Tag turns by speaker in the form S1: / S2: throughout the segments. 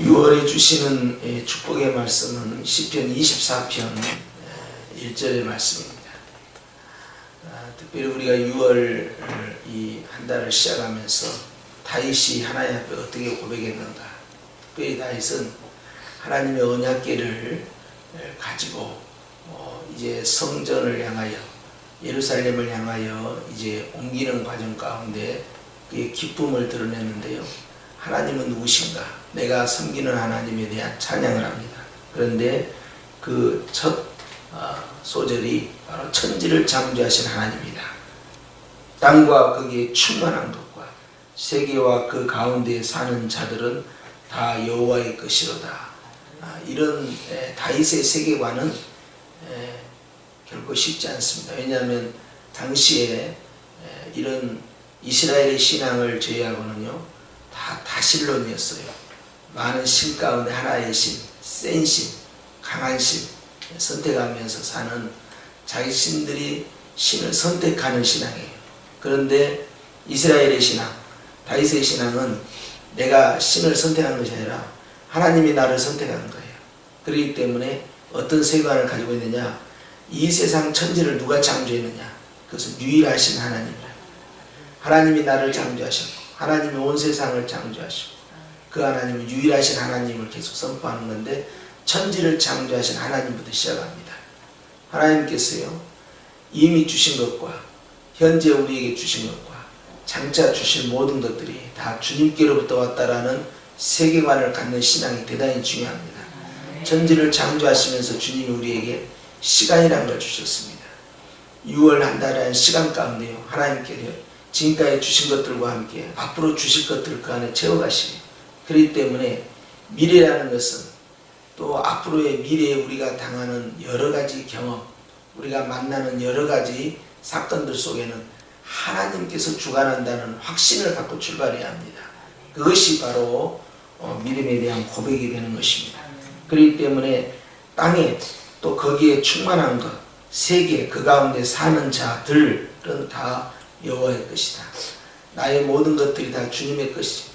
S1: 6월에 주시는 예, 축복의 말씀은 시편 24편 1절의 말씀입니다. 아, 특별히 우리가 6월 이 한 달을 시작하면서 다윗이 하나님 앞에 어떻게 고백했는가. 특별히 다윗은 하나님의 언약궤를 예, 가지고 어, 이제 성전을 향하여 예루살렘을 향하여 이제 옮기는 과정 가운데 그의 기쁨을 드러내는데요. 하나님은 누구신가? 내가 섬기는 하나님에 대한 찬양을 합니다. 그런데 그첫 아, 소절이 바로 천지를 창조하신 하나님이다. 땅과 거기에 충만한 것과 세계와 그 가운데 사는 자들은 다 여호와의 것이로다. 아, 이런 에, 다윗의 세계관은 에, 결코 쉽지 않습니다. 왜냐하면 당시에 에, 이런 이스라엘의 신앙을 제외하고는요 다 다실론이었어요. 많은 신 가운데 하나의 신, 센 신, 강한 신 선택하면서 사는 자기 신들이 신을 선택하는 신앙이에요. 그런데 이스라엘의 신앙, 다윗의 신앙은 내가 신을 선택한 것이 아니라 하나님이 나를 선택한 거예요. 그렇기 때문에 어떤 세관을 가지고 있느냐? 이 세상 천지를 누가 창조했느냐? 그것은 유일하신 하나님이라. 하나님이 나를 창조하셨고 하나님이 온 세상을 창조하시고 그 하나님은 유일하신 하나님을 계속 선포하는 건데 천지를 창조하신 하나님부터 시작합니다. 하나님께서요 이미 주신 것과 현재 우리에게 주신 것과 장차 주실 모든 것들이 다 주님께로부터 왔다라는 세계관을 갖는 신앙이 대단히 중요합니다. 천지를 창조하시면서 주님이 우리에게 시간이라는 걸 주셨습니다. 6월 한 달의 시간 가운데요 하나님께서 지금까지 주신 것들과 함께 앞으로 주실 것들을 그 안에 채워가시고 그렇기 때문에 미래라는 것은 또 앞으로의 미래에 우리가 당하는 여러 가지 경험, 우리가 만나는 여러 가지 사건들 속에는 하나님께서 주관한다는 확신을 갖고 출발해야 합니다. 그것이 바로 어, 믿음에 대한 고백이 되는 것입니다. 그렇기 때문에 땅에 또 거기에 충만한 것, 세계 그 가운데 사는 자들은 다 여호와의 것이다. 나의 모든 것들이 다 주님의 것이다.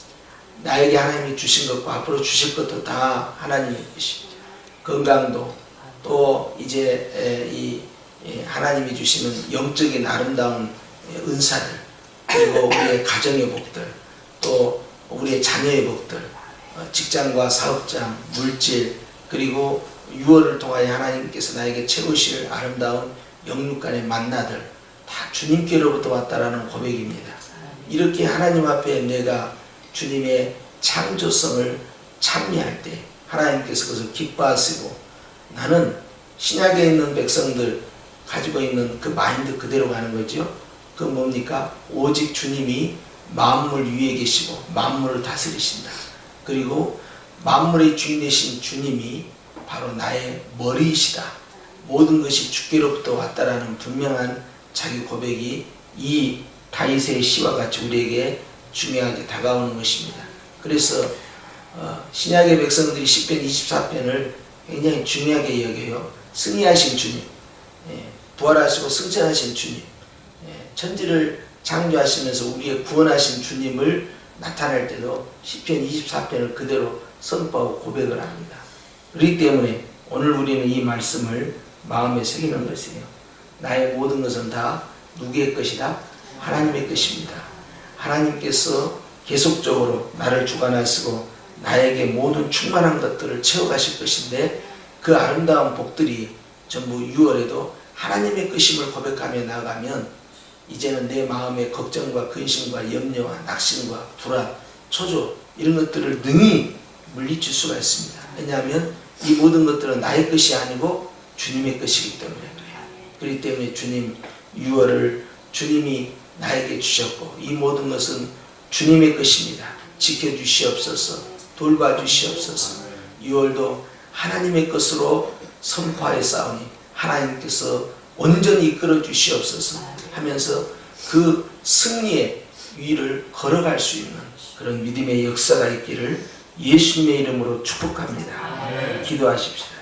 S1: 나에게 하나님이 주신 것과 앞으로 주실 것도 다 하나님의 것입니다. 건강도 또 이제 이 하나님이 주시는 영적인 아름다운 은사들 그리고 우리의 가정의 복들 또 우리의 자녀의 복들 어, 직장과 사업장 물질 그리고 유월을 통하여 하나님께서 나에게 채우실 아름다운 영육간의 만나들 다 주님께로부터 왔다라는 고백입니다. 이렇게 하나님 앞에 내가 주님의 창조성을 찬미할 때 하나님께서 그것을 기뻐하시고 나는 신약에 있는 백성들 가지고 있는 그 마인드 그대로 가는 거죠. 그 뭡니까? 오직 주님이 만물 위에 계시고 만물을 다스리신다. 그리고 만물의 주인 되신 주님이 바로 나의 머리이시다. 모든 것이 주께로부터 왔다라는 분명한 자기 고백이 이 다윗의 시와 같이 우리에게 중요하게 다가오는 것입니다. 그래서 어, 신약의 백성들이 10편 24편을 굉장히 중요하게 여겨요. 승리하신 주님, 예, 부활하시고 승천하신 주님, 예, 천지를 창조하시면서 우리의 구원하신 주님을 나타낼 때도 10편 24편을 그대로 선포하고 고백을 합니다. 그렇기 때문에 오늘 우리는 이 말씀을 마음에 새기는 것이에요. 나의 모든 것은 다 누구의 것이다? 하나님의 것입니다. 하나님께서 계속적으로 나를 주관하시고 나에게 모든 충만한 것들을 채워가실 것인데 그 아름다운 복들이 전부 6월에도 하나님의 것임을 고백하며 나가면 이제는 내 마음의 걱정과 근심과 염려와 낙심과 불안, 초조 이런 것들을 능히 물리칠 수가 있습니다. 왜냐하면 이 모든 것들은 나의 것이 아니고 주님의 것이기 때문에 그렇기 때문에 주님 6월을 주님이 나에게 주셨고 이 모든 것은 주님의 것입니다. 지켜주시옵소서 돌봐주시옵소서 6월도 하나님의 것으로 선포하여 싸우니 하나님께서 온전히 이끌어 주시옵소서 하면서 그 승리의 위를 걸어갈 수 있는 그런 믿음의 역사가 있기를 예수님의 이름으로 축복합니다. 기도하십시오.